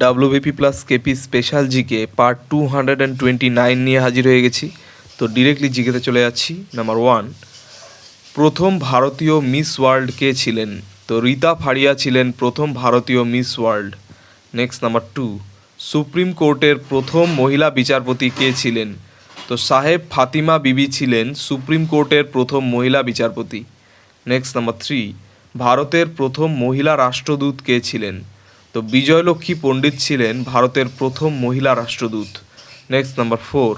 WBP plus KP special GK part two hundred and twenty nine নিয়ে হাজির হয়ে গেছি। তো ডিরেক্টলি জিকেতে চলে যাচ্ছি নাম্বার ওয়ান প্রথম ভারতীয় মিস ওয়ার্ল্ড কে ছিলেন? তো রীতা ফারিয়া ছিলেন প্রথম ভারতীয় Miss World next number two supreme কোর্টের প্রথম মহিলা বিচারপতি কে ছিলেন? তো সাহেব ফাতিমা বিবি ছিলেন সুপ্রিম কোর্টের প্রথম মহিলা বিচারপতি। নেক্সট নাম্বার থ্রি ভারতের প্রথম মহিলা রাষ্ট্রদূত কে ছিলেন? তো বিজয়লক্ষ্মী পণ্ডিত ছিলেন ভারতের প্রথম মহিলা রাষ্ট্রদূত। নেক্সট নাম্বার ফোর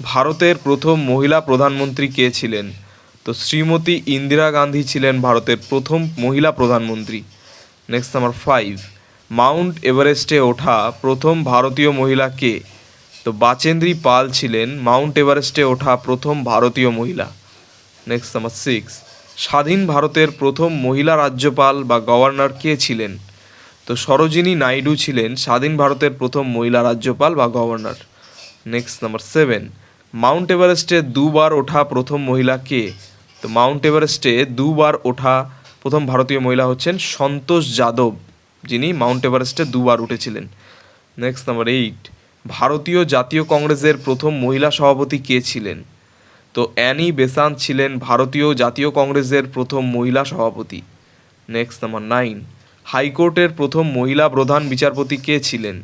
ভারতের প্রথম মহিলা প্রধানমন্ত্রী কে ছিলেন? তো শ্রীমতী ইন্দিরা গান্ধী ছিলেন ভারতের প্রথম মহিলা প্রধানমন্ত্রী। নেক্সট নাম্বার ফাইভ মাউন্ট এভারেস্টে ওঠা প্রথম ভারতীয় মহিলা কে? তো বাচেন্দ্রী পাল ছিলেন মাউন্ট এভারেস্টে ওঠা প্রথম ভারতীয় মহিলা। নেক্সট নাম্বার সিক্স স্বাধীন ভারতের প্রথম মহিলা রাজ্যপাল বা গভর্নর কে ছিলেন? তো সরোজিনী নাইডু ছিলেন স্বাধীন ভারতের প্রথম মহিলা রাজ্যপাল বা governor. Next number seven Mount এভারেস্টে দুবার ওঠা প্রথম মহিলা কে? তো মাউন্ট এভারেস্টে দুবার ওঠা প্রথম ভারতীয় মহিলা হচ্ছেন সন্তোষ যাদব, যিনি মাউন্ট এভারেস্টে দুবার উঠেছিলেন। নেক্সট নাম্বার এইট ভারতীয় জাতীয় কংগ্রেসের প্রথম মহিলা সভাপতি কে ছিলেন? তো অ্যানি বেসান্ত ছিলেন ভারতীয় জাতীয় কংগ্রেসের প্রথম মহিলা সভাপতি। নেক্সট নাম্বার নাইন হাইকোর্টের প্রথম মহিলা প্রধান বিচারপতি কে ছিলেন?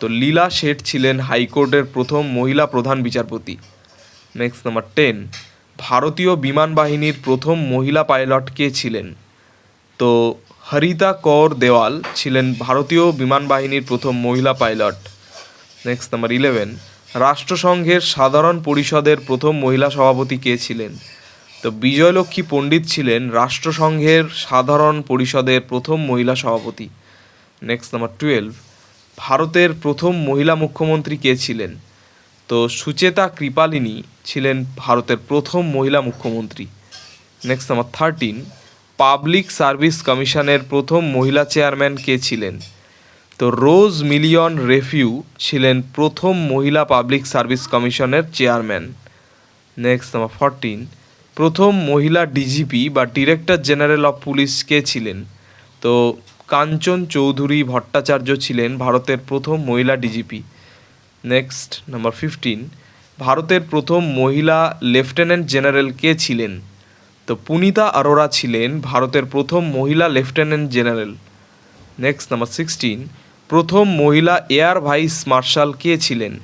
তো লীলা শেঠ ছিলেন হাইকোর্টের প্রথম মহিলা প্রধান বিচারপতি। নেক্সট নাম্বার টেন ভারতীয় বিমান বাহিনীর প্রথম মহিলা পাইলট কে ছিলেন? তো হরিতা কৌর দেওয়াল ছিলেন ভারতীয় বিমান বাহিনীর প্রথম মহিলা পাইলট। নেক্সট নাম্বার ইলেভেন রাষ্ট্রসংঘের সাধারণ পরিষদের প্রথম মহিলা সভাপতি কে ছিলেন? তো বিজয়লক্ষ্মী পণ্ডিত ছিলেন রাষ্ট্রসংঘের সাধারণ পরিষদের প্রথম মহিলা সভাপতি। নেক্সট নাম্বার টুয়েলভ ভারতের প্রথম মহিলা মুখ্যমন্ত্রী কে ছিলেন? তো সুচেতা কৃপালিনী ছিলেন ভারতের প্রথম মহিলা মুখ্যমন্ত্রী। Next number thirteen public service কমিশনের প্রথম মহিলা চেয়ারম্যান কে ছিলেন? তো রোজ মিলিয়ন রেফিউ ছিলেন প্রথম মহিলা পাবলিক সার্ভিস কমিশনের চেয়ারম্যান। নেক্সট নাম্বার ফরটিন প্রথম মহিলা ডিজিপি বা ডিরেক্টর জেনারেল অফ পুলিশ কে ছিলেন। তো কাঞ্চন চৌধুরী ভট্টাচার্য ছিলেন ভারতের প্রথম মহিলা ডিজিপি নেক্সট নাম্বার ফিফটিন ভারতের প্রথম মহিলা লেফটেন্যান্ট জেনারেল কে ছিলেন। তো পুনিতা আরোরা ছিলেন ভারতের প্রথম মহিলা lieutenant general next number sixteen প্রথম মহিলা এয়ার ভাইস মার্শাল কে ছিলেন।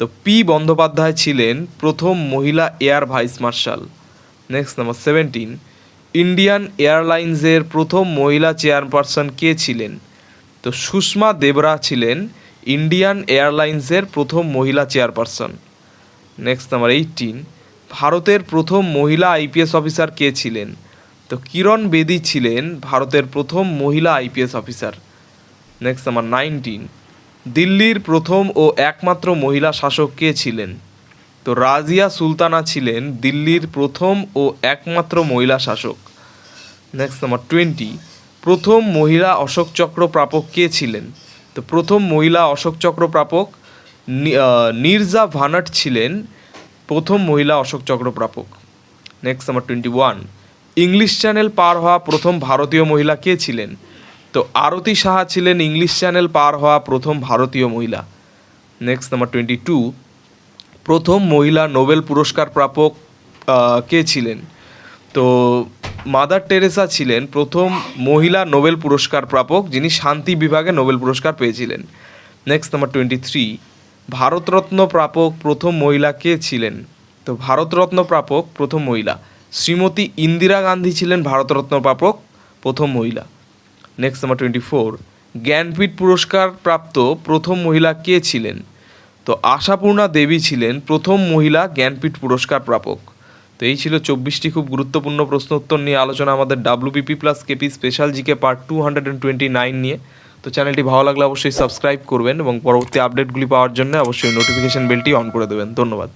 তো পি বন্দ্যোপাধ্যায় ছিলেন প্রথম মহিলা air vice marshal next number seventeen Indian এয়ারলাইন্সের প্রথম মহিলা চেয়ারপারসন কে ছিলেন? তো সুষমা দেবরা ছিলেন ইন্ডিয়ান এয়ারলাইন্সের প্রথম মহিলা চেয়ারপারসন নেক্সট নাম্বার এইটিন ভারতের প্রথম মহিলা আইপিএস অফিসার কে ছিলেন? তো কিরণ বেদি ছিলেন ভারতের প্রথম মহিলা IPS officer next number nineteen দিল্লির প্রথম ও একমাত্র মহিলা শাসক কে ছিলেন? তো রাজিয়া সুলতানা ছিলেন দিল্লির প্রথম ও একমাত্র মহিলা শাসক। নেক্সট নাম্বার টোয়েন্টি প্রথম মহিলা অশোক চক্র প্রাপক কে ছিলেন? তো প্রথম মহিলা অশোক চক্র প্রাপক নির্জা ভানাট ছিলেন প্রথম মহিলা অশোক চক্র প্রাপক। Next number twenty one English channel পার হওয়া প্রথম ভারতীয় মহিলা কে ছিলেন? তো আরতি সাহা ছিলেন ইংলিশ চ্যানেল পার হওয়া প্রথম ভারতীয় মহিলা। নেক্সট নাম্বার টোয়েন্টি টু প্রথম মহিলা নোবেল পুরস্কার প্রাপক কে ছিলেন? তো মাদার টেরেসা ছিলেন প্রথম মহিলা নোবেল পুরস্কার প্রাপক, যিনি শান্তি বিভাগে নোবেল পুরস্কার পেয়েছিলেন। Next number twenty three Bharat Ratna প্রাপক প্রথম মহিলা কে ছিলেন? তো ভারতরত্ন প্রাপক প্রথম মহিলা। শ্রীমতী ইন্দিরা গান্ধী ছিলেন ভারতরত্ন প্রাপক প্রথম মহিলা। Next number twenty four Jnanpith পুরস্কার প্রাপ্ত প্রথম মহিলা কে ছিলেন? তো আশাপূর্ণা দেবী ছিলেন প্রথম মহিলা জ্ঞানপীঠ পুরস্কার প্রাপক। তো এই ছিল চব্বিশটি খুব গুরুত্বপূর্ণ প্রশ্ন উত্তর নিয়ে আলোচনা আমাদের WBP plus KP special GK part two hundred and twenty nine নিয়ে। তো চ্যানেলটি ভালো লাগলে অবশ্যই সাবস্ক্রাইব করবেন এবং পরবর্তী আপডেটগুলি পাওয়ার জন্য অবশ্যই নোটিফিকেশন বেলটি অন করে দেবেন। ধন্যবাদ।